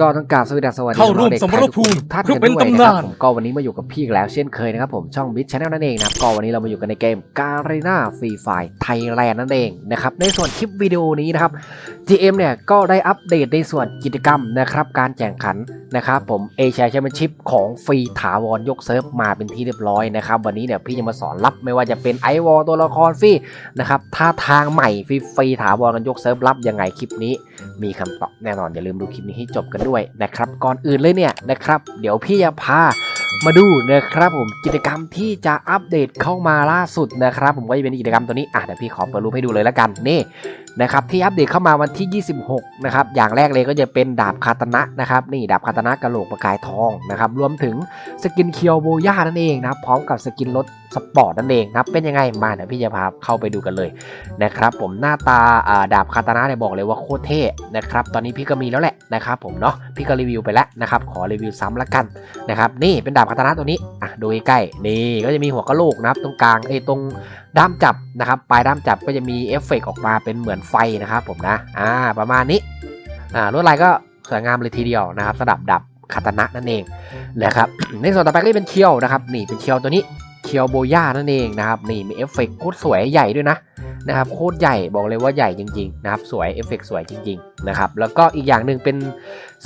ก็ต้องกรารสวัสดีสวัสดีเข้าร่วมด็กสมรภูมิทุกท่านเพื่กัอนเป็นด้วยนะตำครันาบนผมก็วันนี้มาอยู่กับพี่อีกแล้วเช่นเคยนะครับผมช่องบิชชาแนลนั่นเองนะครับก็วันนี้เรามาอยู่กันในเกมการีนาฟรีไฟไทยแลนด์นั่นเองนะครับในส่วนคลิปวิดีโอนี้นะครับ GM เนี่ยก็ได้อัปเดตในส่วนกิจกรรมนะครับการแข่งขัน นะครับผมเอเชียแชมเปี้ยนชิพของฟรีถาวรยกเซิร์ฟมาเป็นที่เรียบร้อยนะครับวันนี้เนี่ยพี่จะมาสอนรับไม่ว่าจะเป็นไอวอลตัวละครฟรีนะครับท่าทางใหม่ฟรีฟรีถาวรกันยกเซิร์ฟรับยังไงคลิปนี้ มีคำตอบแน่นอนอย่าลืมดูคลิปนี้ให้จบกันด้วยนะครับก่อนอื่นเลยเนี่ยนะครับเดี๋ยวพี่จะพามาดูนะครับผมกิจกรรมที่จะอัปเดตเข้ามาล่าสุดนะครับ ผมก็จะเป็นกิจกรรมตัวนี้อะเดี๋ยวพี่ขอเปิดรูปให้ดูเลยแล้วกันนี่ นะครับที่อัปเดตเข้ามาวันที่ 26 นะครับอย่างแรกเลยก็จะเป็นดาบคาตนะนะครับนี่ดาบคาตนะกระโหลกประกายทองนะครับรวมถึงสกินเคียวโบย่านั่นเองนะครับพร้อมกับสกินรถสปอร์ตนั่นเองนะครับเป็นยังไงมาเดี๋ยวพี่จะพาเข้าไปดูกันเลยนะครับผมหน้าตาดาบคาตนะเนี่ยบอกเลยว่าโคตรเท่นะครับตอนนี้พี่ก็มีแล้วแหละนะครับผมเนาะพี่ก็รีวิวไปแล้วนะครับขอรีวิวซ้ำละกันนะครับนี่เป็นดาบคาตนะตัวนี้อะดูใกล้ๆนี่ก็จะมีหัวกระโหลกนะครับตรงกลางไอ้ตรงด้ามจับนะครับปลายด้ามจับก็จะมีเอฟเฟกออกมาเป็นเหมือนไฟนะครับผมนะอ่าประมาณนี้อ่าลวดลายก็สวยงามเลยทีเดียวนะครับสำหรับดาบคาตานะนั่นเองนะครับในส่วนต่อไปก็เป็นเคียวนะครับนี่เป็นเคียวตัวนี้เคียวโบย่านั่นเองนะครับนี่มีเอฟเฟกต์โคตรสวยใหญ่ด้วยนะนะครับโคตรใหญ่บอกเลยว่าใหญ่จริงๆนะครับสวยเอฟเฟกต์สวยจริงๆนะครับแล้วก็อีกอย่างหนึ่งเป็น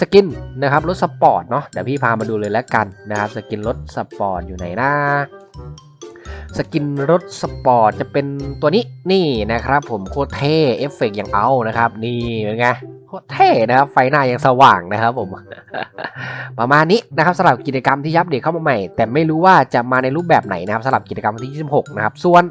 สกินนะครับรถสปอร์ตเนาะเดี๋ยวพี่พามาดูเลยแล้วกันนะครับสกินรถสปอร์ตอยู่ไหนนะ สกินรถสปอร์ตจะเป็นตัวนี้นี่นะครับผมโคตรเท่เอฟเฟกต์อย่างเอานะครับ นี่เป็นไงโคตรเท่นะครับ ไฟหน้ายังสว่างนะครับผม ประมาณนี้นะครับสำหรับกิจกรรมที่ยับเด็กเข้ามาใหม่ แต่ไม่รู้ว่าจะมาในรูปแบบไหนนะครับสำหรับกิจกรรมวันที่ 26 นะครับ ส่วน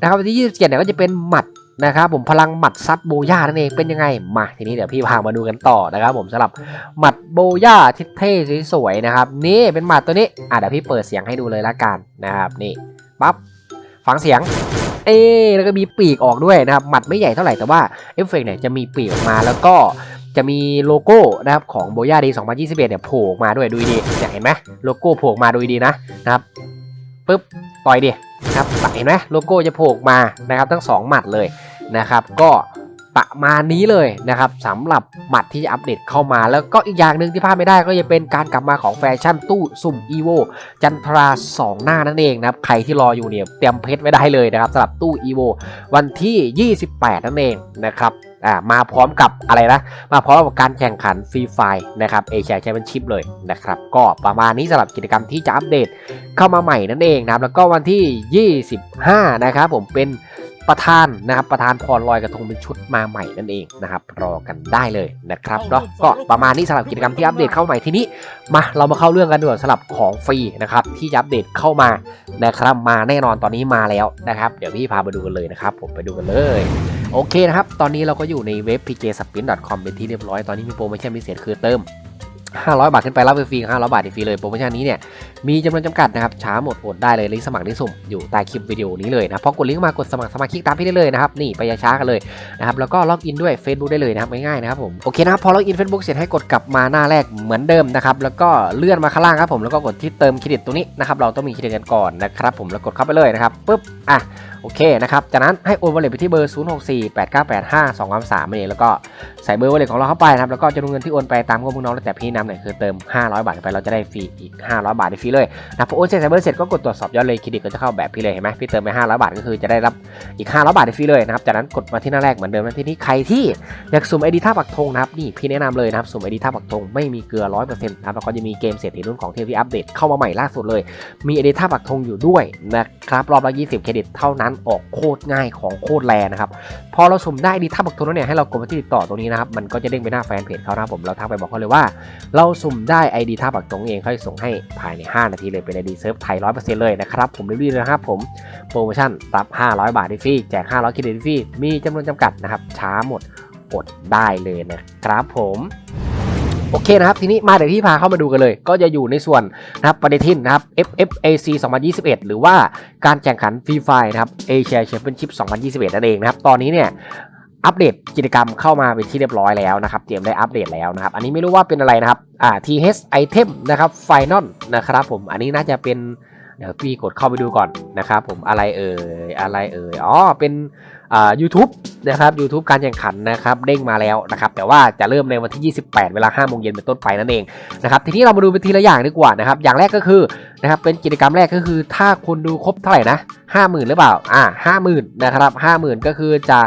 นะครับวันที่ 27เนี่ยก็จะเป็นหมัดนะครับผมพลังหมัดซัดโบย่านั่นเองเป็นยังไงมาทีนี้เดี๋ยวพี่พามาดูกันต่อนะครับ ผมสำหรับหมัดโบย่าที่เท่สวยๆนะครับ นี่เป็นหมัดตัวนี้อะเดี๋ยวพี่เปิดเสียงให้ดูเลยละกันนะครับนี่ปั๊บ ฟังเสียง เอ๊แล้วก็มีปีกออกด้วยนะครับ หมัดไม่ใหญ่เท่าไหร่แต่ว่าเอฟเฟกต์เนี่ยจะมีปีกออกมาแล้วก็จะมีโลโก้นะครับของโบย่าดี2021เนี่ยโผล่ออกมาด้วยดูดีเนี่ยเห็นไหมโลโก้โผล่มาดูดีนะนะครับปึ๊บต่อยดินะครับเห็นไหมโลโก้จะโผล่มานะครับ ทั้งสองหมัดเลยนะครับ ก็ ประมาณนี้เลยนะครับสำหรับหมัดที่จะอัปเดตเข้ามา แล้วก็อีกอย่างหนึ่งที่พลาดไม่ได้ก็จะเป็นการกลับมาของแฟชั่นตู้สุ่มอีโวจันทราสองหน้านั่นเองนะครับใครที่รออยู่เนี่ยเตรียมเพชรไว้ได้เลยนะครับสำหรับตู้อีโววันที่ 28 นั่นเองนะครับอ่ามาพร้อมกับอะไรนะ มาพร้อมกับการแข่งขันฟรีไฟนะครับเอเชียแชมเปี้ยนชิพเลยนะครับ ก็ประมาณนี้สำหรับกิจกรรมที่จะอัปเดตเข้ามาใหม่นั่นเองนะครับแล้วก็วันที่ 25 นะครับผมเป็น ประธานนะครับประธานพรลอยกระทงเป็นชุดมาใหม่นั่นเองนะครับรอกันได้เลยนะครับเนาะก็ประมาณนี้สำหรับกิจกรรมที่อัปเดตเข้าใหม่ทีนี้มาเรามาเข้าเรื่องกันด่วนสำหรับของฟรีนะครับที่จะอัปเดตเข้ามานะครับมาแน่นอนตอนนี้มาแล้วนะครับเดี๋ยวพี่พาไปดูกันเลยนะครับผมไปดูกันเลยโอเคนะครับตอนนี้เราก็อยู่ในเว็บ pjspin.com เป็นที่เรียบร้อยตอนนี้มีโปรโมชั่นพิเศษคือเติม 500 บาทขึ้นไปรับฟรี500 บาทฟรีเลยโปรโมชั่นนี้เนี่ยมีจำนวนจำกัดนะครับช้าหมดอดได้เลยลิงก์สมัครที่สุ่มอยู่ใต้คลิปวิดีโอนี้เลยนะพอกดลิงก์มากดสมัครสมาชิกตามพี่ได้เลยนะครับนี่ไปยาช้ากันเลยนะครับแล้วก็ล็อกอินด้วย Facebook ได้เลยนะครับง่ายๆนะครับผมโอเคนะครับพอล็อกอิน Facebook เสร็จให้กดกลับมาหน้าแรกเหมือนเดิมนะครับแล้วก็เลื่อนมาข้างล่างครับผมแล้วก็กดที่เติมเครดิตตรงนี้นะครับเราต้องมีเครดิตกันก่อนนะครับผมแล้วกดเข้าไปเลยนะครับปุ๊บอะ โอเคนะครับ จากนั้นให้โอนวอลเล็ตไปที่เบอร์ 0 6 4 8 9 8 5 2 3 3เองแล้วก็ใส่เบอร์วอลเล็ตของเราเข้าไปนะครับ แล้วก็จำนวนเงินที่โอนไปตามข้อมูลน้องแล้วแต่พี่นำเนี่ยคือเติม 500 บาทไปเราจะได้ฟรีอีก 500 บาทได้ฟรีเลยนะพอโอนเสร็จใส่เบอร์เสร็จก็กดตรวจสอบยอดเลยเครดิตก็จะเข้าแบบพี่เลยเห็นไหมพี่เติมไป 500 บาทก็คือจะได้รับอีก 500 บาทได้ฟรีเลยนะครับ จากนั้นกดมาที่หน้าแรกเหมือนเดิมนะที่นี้ใครที่อยากสุ่มไอดีท่าปักธงนะครับนี่พี่แนะนำเลยนะครับสุ่มไอดีท่าปักธงไม่มีเกลือ100%นะครับแล้วก็จะมีเกมเศรษฐีรุ่นของเทพีอัปเดตเข้ามาใหม่ล่าสุดเลย มีไอเดท่าปักธงอยู่ด้วยนะครับรอบละ20 เครดิตเท่านั้นออกโคตรง่ายของโคตรแรงนะครับ พอเราสุ่มได้ดีท่าปักธงแล้วเนี่ยให้เรากดมาที่ติดต่อตรงนี้นะครับ มันก็จะเด้งไปหน้าแฟนเพจเขานะครับผม เราทักไปบอกเขาเลยว่า เราสุ่มได้ไอดีท่าปักธงเองเขาจะส่งให้ภายใน 5 นาทีเลยเป็นไอดีเซิร์ฟไทย100%เลยนะครับผมรีบๆเลยนะครับผมโปรโมชั่นรับ500 บาทฟรีแจก500เครดิตฟรีมีจำนวนจำกัดนะครับช้าหมดอดได้เลยนะครับผม โอเคนะครับทีนี้มาเดี๋ยวพี่พาเข้ามาดูกันเลย ก็จะอยู่ในส่วนนะครับปฏิทินนะครับ FFAC 2021 หรือว่าการแข่งขันฟรีไฟนะครับ Asia Championship 2021 นั่นเองนะครับตอนนี้เนี่ยอัปเดตกิจกรรมเข้ามาเป็นที่เรียบร้อยแล้วนะครับ เตรียมได้อัปเดตแล้วนะครับ อันนี้ไม่รู้ว่าเป็นอะไรนะครับอ่า TH Item นะครับ Final นะครับผมอันนี้น่าจะเป็นเดี๋ยวพี่กดเข้าไปดูก่อนนะครับผมอะไรเอ่ยอะไรเอ่ยอ๋อเป็น อ่า YouTube นะครับ YouTube การแข่งขันนะครับเด้งมาแล้วนะครับแต่ว่าจะเริ่มในวันที่ 28 เวลา5โมงเย็นเป็นต้นไปนั่นเองนะครับทีนี้เรามาดูเป็นทีละอย่างดีกว่านะครับอย่างแรกก็คือนะครับเป็นกิจกรรมแรกก็คือ ถ้าคนดูครบเท่าไหร่นะ50,000 หรือเปล่าอ่า50,000นะครับ50,000 ก็คือจะ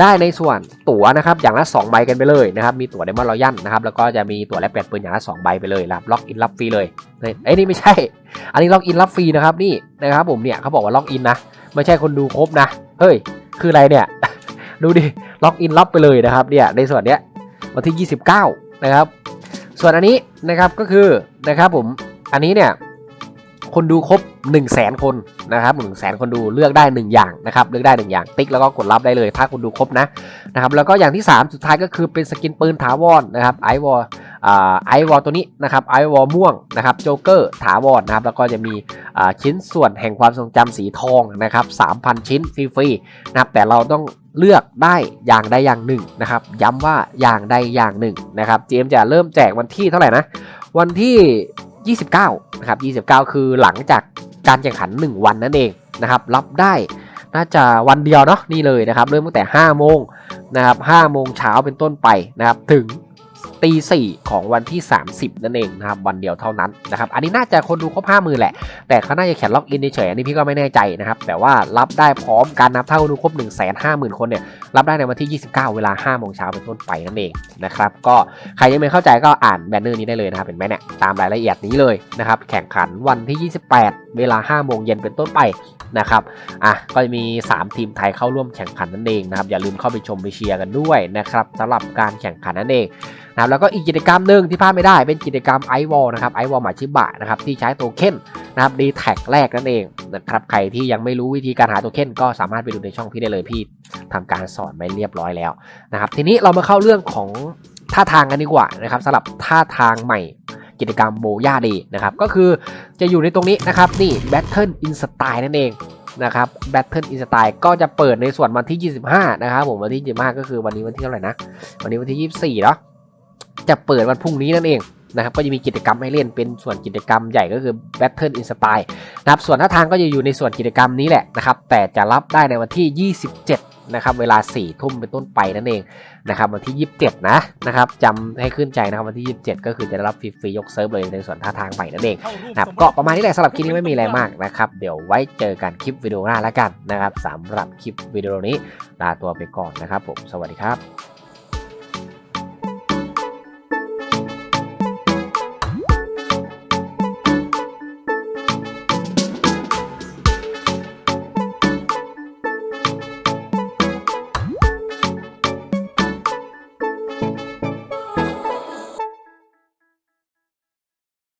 ได้ในส่วนตั๋วนะครับอย่างละ2ใบกันไปเลยนะครับมีตั๋วเดมอนรอยัลนะครับแล้วก็จะมีตั๋วแลกเปลี่ยนปืนอย่างละ2ใบไปเลยรับล็อกอินรับฟรีเลยเฮ้ยเอ้ยนี่ไม่ใช่ อันนี้ล็อกอินรับฟรีนะครับนี่นะครับผมเนี่ยเขาบอกว่าล็อกอินนะไม่ใช่คนดูครบนะเฮ้ย คืออะไรเนี่ย ดูดิ ล็อกอินรับไปเลยนะครับ เนี่ย ในส่วนเนี้ย วันที่ 29 นะครับ ส่วนอันนี้นะครับ ก็คือนะครับผม อันนี้เนี่ย คนดูครบ 1 0 0 0 0แสนคนนะครับ1 0 0 0 0แสนคนดูเลือกได้ 1 อย่างนะครับ เลือกได้ 1 อย่าง ติ๊กแล้วก็กดรับได้เลย ถ้าคุณดูครบนะ นะครับ แล้วก็อย่างที่ 3 สุดท้ายก็คือเป็นสกินปืนถาวรนะครับไอวอล ไอวอลตัวนี้นะครับไอวอลม่วงนะครับโจเกอร์ถาวรนะครับแล้วก็จะมีชิ้นส่วนแห่งความทรงจำสีทองนะครับ3,000 ชิ้นฟรีๆนะครับแต่เราต้องเลือกได้อย่างใดอย่างหนึ่งนะครับ ย้ำว่าอย่างใดอย่างหนึ่งนะครับเจมจะเริ่มแจกวันที่เท่าไหร่นะวันที่ 29นะครับ29 คือหลังจากการแข่งขัน 1 วันนั่นเองนะครับรับได้น่าจะวันเดียวเนาะนี่เลยนะครับเริ่มตั้งแต่ 5 โมงนะครับ5โมงเช้าเป็นต้นไปนะครับถึง ตีสี่ของวันที่ 30 นั่นเองนะครับวันเดียวเท่านั้นนะครับอันนี้น่าจะคนดูครบ5 0,000แหละ แต่เขาน่าจะเขียนล็อกอินเฉยอันนี้พี่ก็ไม่แน่ใจนะครับแต่ว่ารับได้พร้อมกันนะครับถ้าคนดูครบ1 5 0 0 0 0คนเนี่ยรับได้ในวันที่ 29 เวลา5โมงเช้าเป็นต้นไปนั่นเองนะครับก็ใครยังไม่เข้าใจก็อ่านแบนเนอร์นี้ได้เลยนะครับเห็นไหมเนี่ยตามรายละเอียดนี้เลยนะครับแข่งขันวันที่ 28 เวลา5โมงเย็นเป็นต้นไปนะครับ อะ ก็จะมี 3 ทีมไทยเข้าร่วมแข่งขันนั่นเองนะครับ อย่าลืมเข้าไปชมไปเชียร์กันด้วยนะครับสำหรับการแข่งขันนั่นเอง นะครับแล้วก็อีกกิจกรรมหนึ่งที่พลาดไม่ได้เป็นกิจกรรมไอวอลนะครับไอวอลหมาชิบะนะครับที่ใช้โทเค็นนะครับดีแท็กแรกนั่นเองนะครับใครที่ยังไม่รู้วิธีการหาโทเค็นก็สามารถไปดูในช่องพี่ได้เลยพี่ทำการสอนไว้เรียบร้อยแล้วนะครับทีนี้เรามาเข้าเรื่องของท่าทางกันดีกว่านะครับสำหรับท่าทางใหม่กิจกรรมโบย่าดีนะครับก็คือจะอยู่ในตรงนี้นะครับนี่ Battle in Style นั่นเองนะครับ Battle in Style ก็จะเปิดในส่วนวันที่ 25 นะครับผมวันที่ 25 ก็คือวันนี้วันที่เท่าไหร่นะ วันนี้วันที่ 24เนาะ จะเปิดวันพรุ่งนี้นั่นเองนะครับก็จะมีกิจกรรมให้เล่นเป็นส่วนกิจกรรมใหญ่ก็คือ Battle in Style นะครับส่วนท่าทางก็จะอยู่ในส่วนกิจกรรมนี้แหละนะครับแต่จะรับได้ในวันที่ 27 นะครับ เวลา 4 ทุ่มเป็นต้นไปนั่นเองนะครับวันที่ 27 นะนะครับจำให้ขึ้นใจนะครับวันที่ 27 ก็คือจะได้รับฟรีๆยกเซิร์ฟเลยในส่วนท่าทางใหม่นั่นเองนะครับก็ประมาณนี้แหละสำหรับคลิปนี้ไม่มีอะไรมากนะครับเดี๋ยวไว้เจอกันคลิปวิดีโอหน้าแล้วกันนะครับสำหรับคลิปวิดีโอนี้ลาตัวไปก่อนนะครับผมสวัสดีครับ